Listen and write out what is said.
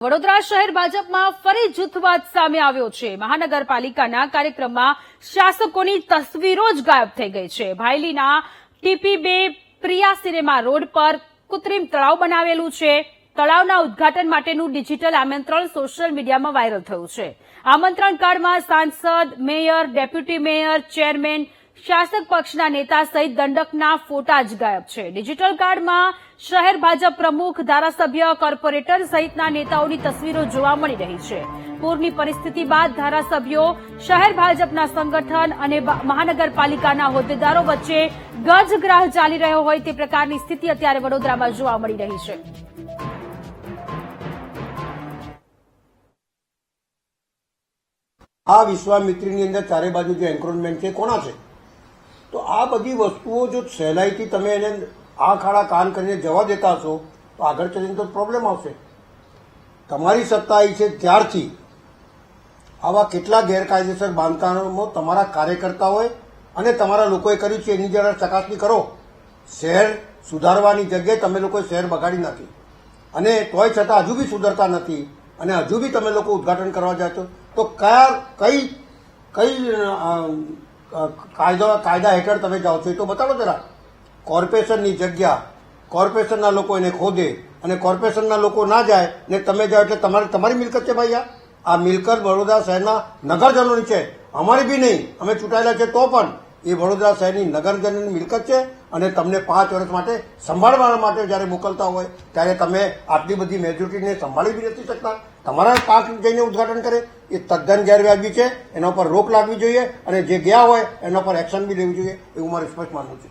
વડોદરા શહેર ભાજપમાં ફરી જૂથવાદ સામે આવ્યો છે. મહાનગરપાલિકાના કાર્યક્રમમાં શાસકોની તસવીરો જ ગાયબ થઈ ગઈ છે. ભાયલીના ટીપી બે પ્રિયા સિનેમા રોડ પર કૃત્રિમ તળાવ બનાવેલું છે. તળાવના ઉદ્ઘાટન માટેનું ડિજિટલ આમંત્રણ સોશિયલ મીડિયામાં વાયરલ થયું છે. આમંત્રણ કાર્ડમાં સાંસદ, મેયર, ડેપ્યુટી મેયર, ચેરમેન શાસક પક્ષના નેતા સહિત દંડકના ફોટા જ ગાયબ છે. ડિજિટલ કાર્ડમાં શહેર ભાજપ પ્રમુખ, ધારાસભ્ય, કોર્પોરેટર સહિતના નેતાઓની તસવીરો જોવા મળી રહી છે. પૂરની પરિસ્થિતિ બાદ ધારાસભ્યો, શહેર ભાજપના સંગઠન અને મહાનગરપાલિકાના હોદ્દેદારો વચ્ચે ગજગ્રાહ ચાલી રહ્યો હોય તે પ્રકારની સ્થિતિ અત્યારે વડોદરામાં જોવા મળી રહી છે. આ વિશ્વામિત્રીની અંદર ચારે બાજુ જે એન્ક્રોચમેન્ટ છે, કોના છે? તો આ બધી વસ્તુઓ જો સહેલાઈથી તમે એને આ ખાડા કાન કરીને જવા દેતા હશો, તો આગળ ચલીને તો પ્રોબ્લેમ આવશે. તમારી સત્તા આવી છે ત્યારથી આવા કેટલા ગેરકાયદેસર બાંધકામો તમારા કાર્યકર્તાઓએ અને તમારા લોકોએ કર્યું છે એની જરા ચકાસણી કરો. શહેર સુધારવાની જગ્યાએ તમે લોકોએ શહેર બગાડી નાખી. અને તોય છતાં હજુ બી સુધરતા નથી અને હજુ બી તમે લોકો ઉદ્ઘાટન કરવા જાય છો. તો કયા, કઈ કઈ કાયદા કાયદા હેઠળ તમે જાઓ છો એ તો બતાવો જરા. કોર્પોરેશનની જગ્યા, કોર્પોરેશનના લોકો એને ખોદે અને કોર્પોરેશનના લોકો ના જાય ને તમે જાઓ એટલે તમારે, તમારી મિલકત છે ભાઈ આ? મિલકત વડોદરા શહેરના નગરજનોની છે. અમારી બી નહીં. અમે ચૂંટાયેલા છે તો પણ. એ વડોદરા શહેરની નગરજનની મિલકત છે અને તમને પાંચ વર્ષ માટે સંભાળવા માટે જ્યારે મોકલતા હોય, ત્યારે તમે આટલી બધી મેજોરિટીને સંભાળી બી નથી શકતા. તમારા પાક જઈને ઉદઘાટન કરે, એ તદ્દન ગેરવ્યાજબી છે. એના પર રોક લાગવી જોઈએ અને જે ગયા હોય, એના પર એક્શન બી લેવી જોઈએ, એવું મારે સ્પષ્ટ માનવું છે.